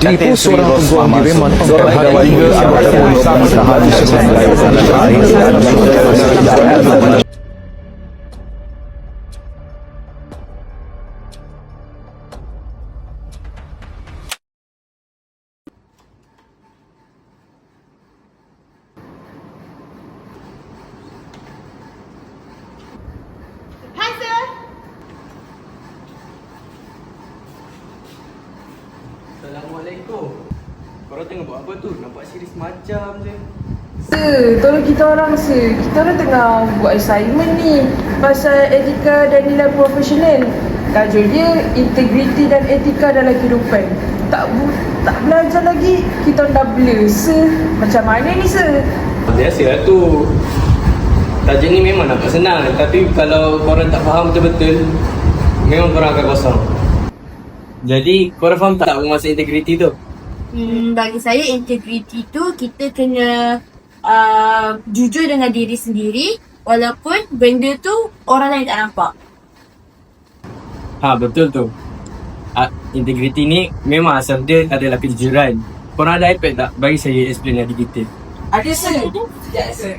Debo seorang peguam di Reman Pemkab hari ini anggota Polisi Tahan Sesama Korang tengah buat apa tu? Nampak serius macam je. Sir, tolong kita orang sir. Kita orang tengah buat assignment ni pasal etika dan nilai profesional. Tajuk dia integriti dan etika dalam kehidupan. Tak bu- tak belajar lagi, kita orang dah blur sir. Macam mana ni sir? Biasalah tu. Tajuk ni memang nampak senang tapi kalau korang tak faham betul-betul memang korang akan kosong. Jadi korang faham tak apa maksud integriti tu? Hmm, bagi saya integriti tu kita kena uh, jujur dengan diri sendiri walaupun benda tu orang lain tak nampak. Ha betul tu. Ha, integriti ni memang asal dia adalah kejujuran. Korang ada iPad tak? Bagi saya explain lagi detail. Ada sir. Sekejap sir.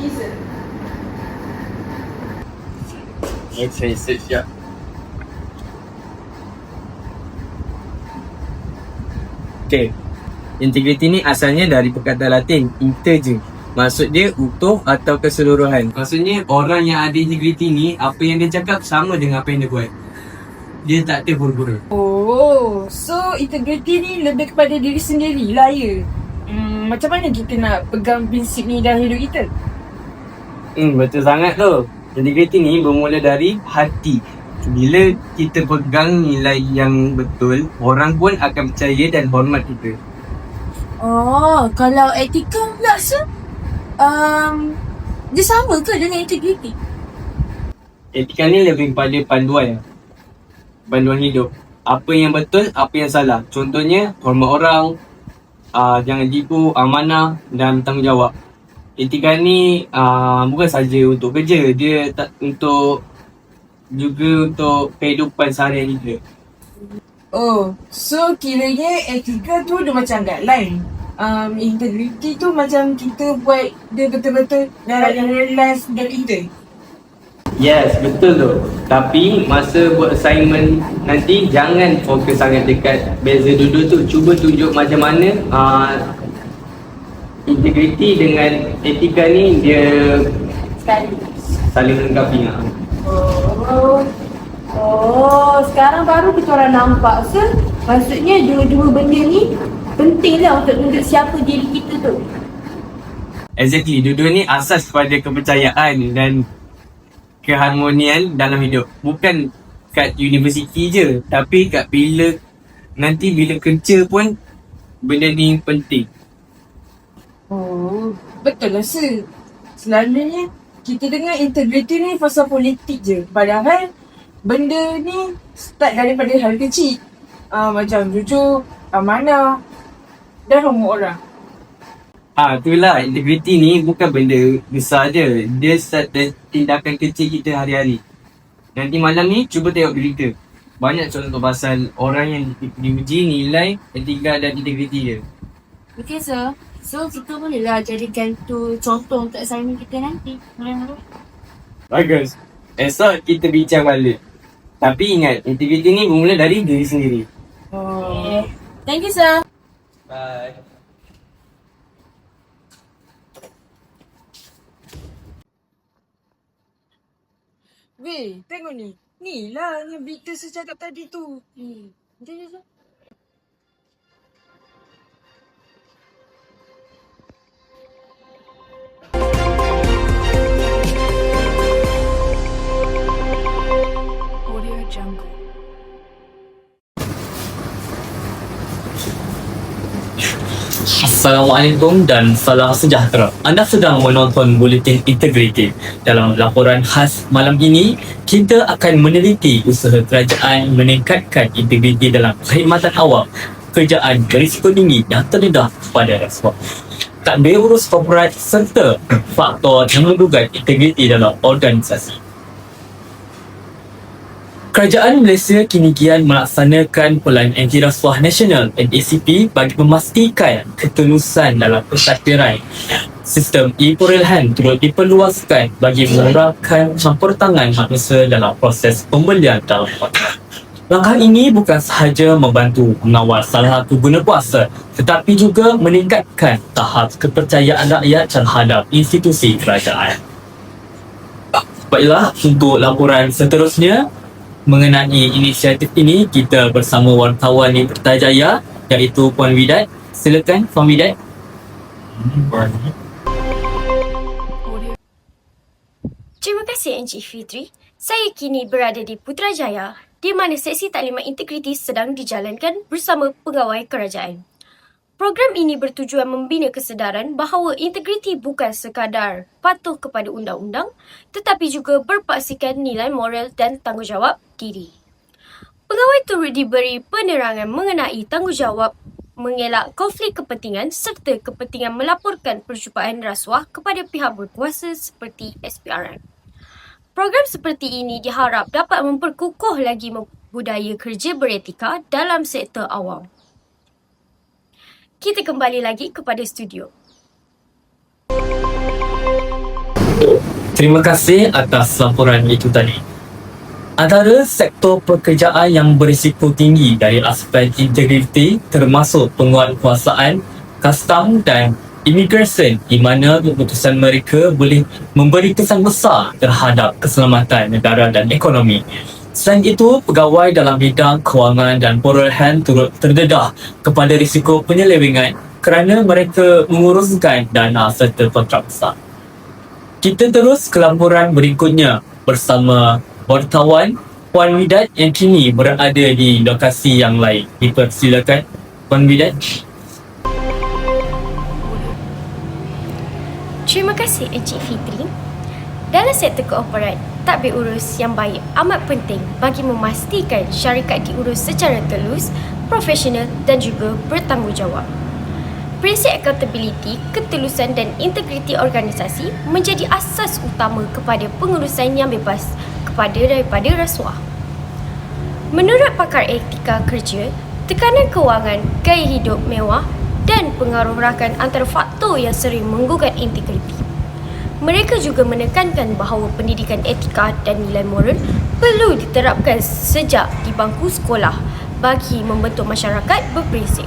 Ni sir. Okay, saya search sekejap. Okay. Integriti ni asalnya dari perkataan Latin, integer. Maksud dia utuh atau keseluruhan. Maksudnya orang yang ada integriti ni, apa yang dia cakap sama dengan apa yang dia buat. Dia tak terpura-pura. Oh, so integriti ni lebih kepada diri sendiri lah ya. Hmm, macam mana kita nak pegang prinsip ni dalam hidup kita? Hmm, betul sangat tu. Integriti ni bermula dari hati. Bila kita pegang nilai yang betul, orang pun akan percaya dan hormat kita. Oh, kalau etika pula sir, um, dia sama ke dengan integriti? Etika ni lebih kepada panduan. Panduan hidup. Apa yang betul, apa yang salah. Contohnya, hormat orang uh, Jangan tipu, amanah dan tanggungjawab. Etika ni uh, bukan saja untuk kerja. Dia tak untuk juga untuk kehidupan seharian kita Oh, so kiranya etika tu dia macam guideline. Um, integrity tu macam kita buat dia betul-betul dalam realize dan kita. Yes, betul tu Tapi masa buat assignment nanti Jangan fokus sangat dekat beza dua-dua tu Cuba tunjuk macam mana uh, Integriti dengan etika ni dia saling melengkapi lah. Oh, oh, sekarang baru kita orang nampak sir. Maksudnya dua-dua benda ni penting lah untuk tunjuk siapa diri kita tu. Exactly, dua-dua ni asas kepada kepercayaan dan keharmonian dalam hidup Bukan kat universiti je Tapi kat bila Nanti bila kerja pun Benda ni penting Oh, betul lah sir. Selalunya kita dengar integrity ni pasal politik je. Padahal benda ni start daripada hal kecil. Uh, macam jujur, amanah dan hormat orang. Ah, itulah integriti ni bukan benda besar je. Dia start dari tindakan kecil kita hari-hari. Nanti malam ni cuba tengok berita. Banyak contoh pasal orang yang di- diuji nilai etika dan integriti dia. Okay sir. So kita bolehlah jadikan tu contoh untuk assignment kita nanti. Bagus. Esok kita bincang balik. Tapi ingat, integriti ni bermula dari diri sendiri. Oh. Thank you sir. Bye. Weh, tengok ni. Ni lah yang Victor saya cakap tadi tu. Hmm. Jom, jom, jom. Assalamualaikum dan salam sejahtera. Anda sedang menonton Buletin Integriti. Dalam laporan khas malam ini, kita akan meneliti usaha kerajaan meningkatkan integriti dalam perkhidmatan awam kerjaan berisiko tinggi yang terdedah pada rasuah. Takbir urus korporat serta faktor yang integriti dalam organisasi. Kerajaan Malaysia kini kian melaksanakan Pelan Anti Rasuah Nasional NACP bagi memastikan ketulusan dalam pentadbiran. Sistem e-perolehan turut diperluaskan bagi mengurangkan campur tangan manusia dalam proses pembelian dalam kontrak. Langkah ini bukan sahaja membantu mengawal salah satu guna kuasa tetapi juga meningkatkan tahap kepercayaan rakyat terhadap institusi kerajaan. Baiklah, untuk laporan seterusnya mengenai inisiatif ini kita bersama wartawan di Pertajaya iaitu Puan Widat. Silakan Puan Widat. Terima kasih Encik Fitri. Saya kini berada di Putrajaya di mana seksi taklimat integriti sedang dijalankan bersama pegawai kerajaan. Program ini bertujuan membina kesedaran bahawa integriti bukan sekadar patuh kepada undang-undang tetapi juga berpaksikan nilai moral dan tanggungjawab diri. Pegawai turut diberi penerangan mengenai tanggungjawab mengelak konflik kepentingan serta kepentingan melaporkan percubaan rasuah kepada pihak berkuasa seperti SPRM. Program seperti ini diharap dapat memperkukuh lagi budaya kerja beretika dalam sektor awam. Kita kembali lagi kepada studio. Terima kasih atas laporan itu tadi. Antara sektor pekerjaan yang berisiko tinggi dari aspek integriti termasuk penguatkuasaan, custom dan immigration di mana keputusan mereka boleh memberi kesan besar terhadap keselamatan negara dan ekonomi. Selain itu, pegawai dalam bidang kewangan dan perolehan turut terdedah kepada risiko penyelewengan kerana mereka menguruskan dana serta kontrak besar. Kita terus ke laporan berikutnya bersama wartawan Puan Widat yang kini berada di lokasi yang lain. Dipersilakan Puan Widat. Terima kasih Encik Fitri. Dalam sektor korporat, tadbir urus yang baik amat penting bagi memastikan syarikat diurus secara telus, profesional dan juga bertanggungjawab. Prinsip accountability, ketulusan dan integriti organisasi menjadi asas utama kepada pengurusan yang bebas kepada daripada rasuah. Menurut pakar etika kerja, tekanan kewangan, gaya hidup mewah dan pengaruh rakan antara faktor yang sering menggugat integriti. Mereka juga menekankan bahawa pendidikan etika dan nilai moral perlu diterapkan sejak di bangku sekolah bagi membentuk masyarakat berprinsip.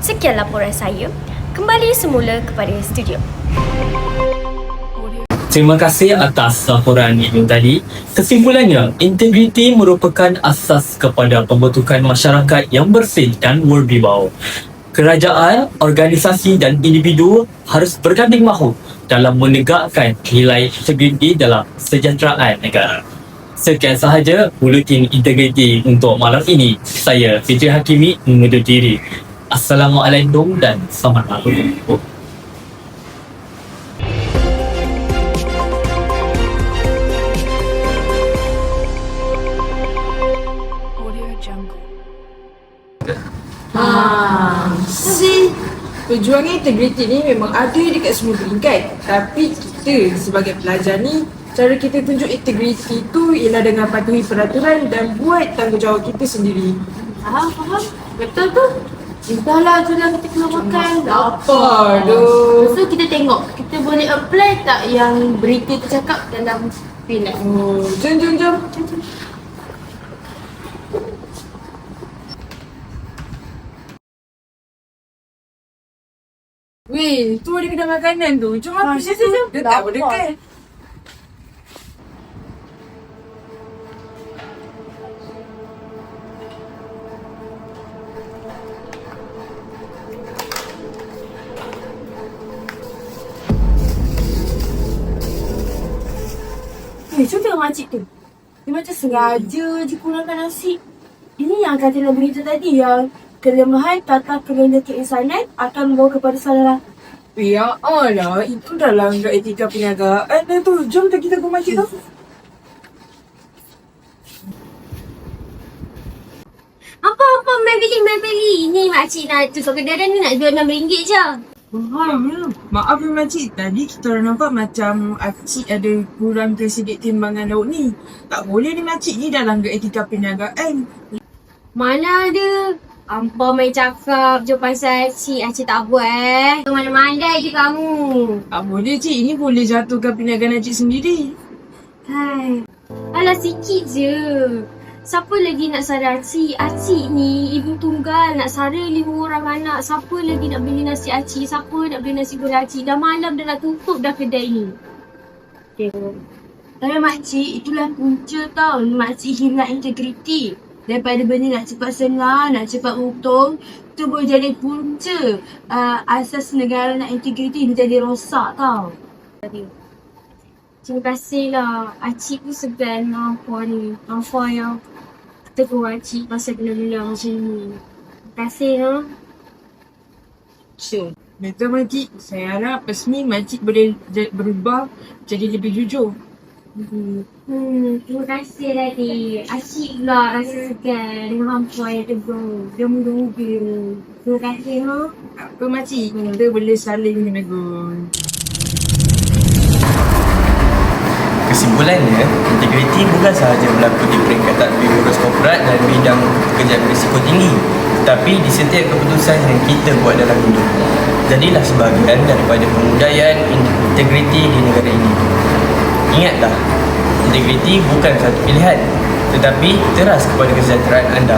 Sekian laporan saya. Kembali semula kepada studio. Terima kasih atas laporan itu tadi. Kesimpulannya, integriti merupakan asas kepada pembentukan masyarakat yang bersih dan berwibau. Kerajaan, organisasi dan individu harus berganding mahu dalam menegakkan nilai integriti dalam sejahteraan negara. Sekian sahaja Buletin Integriti untuk malam ini. Saya Fitri Hakimi mengundur diri. Assalamualaikum dan selamat malam. Jungle. Si perjuangan integriti ni memang ada dekat semua peringkat Tapi kita sebagai pelajar ni Cara kita tunjuk integriti tu ialah dengan patuhi peraturan dan buat tanggungjawab kita sendiri Faham, faham. Betul tu. Entahlah tu lah kita kena makan. Apa tu? So kita tengok, kita boleh apply tak yang berita tu cakap dalam pilihan. Oh, jom jom jom Weh, tu ada kedai makanan tu. Jom apa Ah, situ? jom. Dekat apa Lapar. dekat? Eh, cuba makcik tu. Dia macam sengaja je kurangkan nasi. Ini yang kata dalam berita tadi yang kelemahan tata kelola keinsanan akan membawa kepada salah Ya Allah, itu dah langgar etika perniagaan dah tu. Jom tak kita ke tu. Apa-apa, mai beli. Ni makcik nak tukar kedai ni nak jual RM6 je. Faham Maaf ya makcik, tadi kita orang nampak macam Acik ada kurang ke sedikit timbangan lauk ni. Tak boleh ni makcik ni dah langgar etika perniagaan. Mana ada? Ampun main cakap je pasal cik Acik tak buat eh. Mana-mana je kamu. Tak boleh cik, ini boleh jatuhkan perniagaan acik sendiri. Hai. Alah sikit je. Siapa lagi nak sara Acik? Acik ni ibu tunggal nak sara lima orang anak. Siapa lagi nak beli nasi Acik? Siapa nak beli nasi goreng Acik? Dah malam dah nak tutup dah kedai ni. Okay. Tapi makcik, itulah punca tau. Makcik hilang integriti. Daripada benda nak cepat senang, nak cepat untung, tu boleh jadi punca. Uh, asas negara nak integriti dia jadi rosak tau. Terima kasih lah. Acik pun segan dengan Afua ni. Afua yang tegur Acik pasal benda-benda macam ni. Terima kasih lah. Sure. Betul makcik, saya harap resmi makcik boleh berubah jadi lebih jujur. Hmm, terima kasih tadi. Asyik pula rasa segan dengan hampa yang tegur. Dia muda-muda ni. Terima kasih ha. Apa makcik, kita boleh saling menegur. Kesimpulannya, integriti bukan sahaja berlaku di peringkat tadbir urus korporat dan bidang pekerjaan berisiko tinggi, tetapi di setiap keputusan yang kita buat dalam hidup. Jadilah sebahagian daripada pembudayaan integriti di negara ini ingatlah integriti bukan satu pilihan tetapi teras kepada kesejahteraan anda.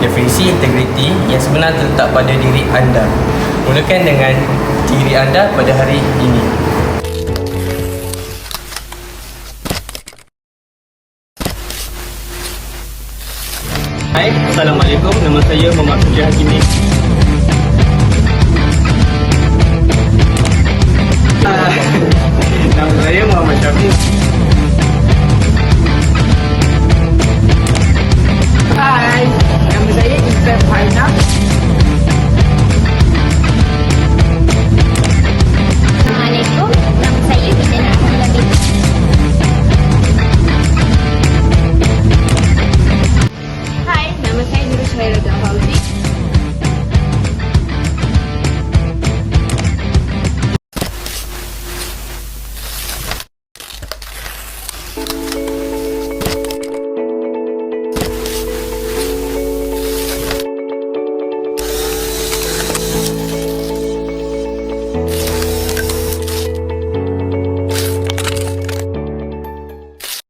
Definisi integriti yang sebenar terletak pada diri anda. Mulakan dengan diri anda pada hari ini. Hai, Assalamualaikum. Nama saya Muhammad Sujah Hakimi. Ah.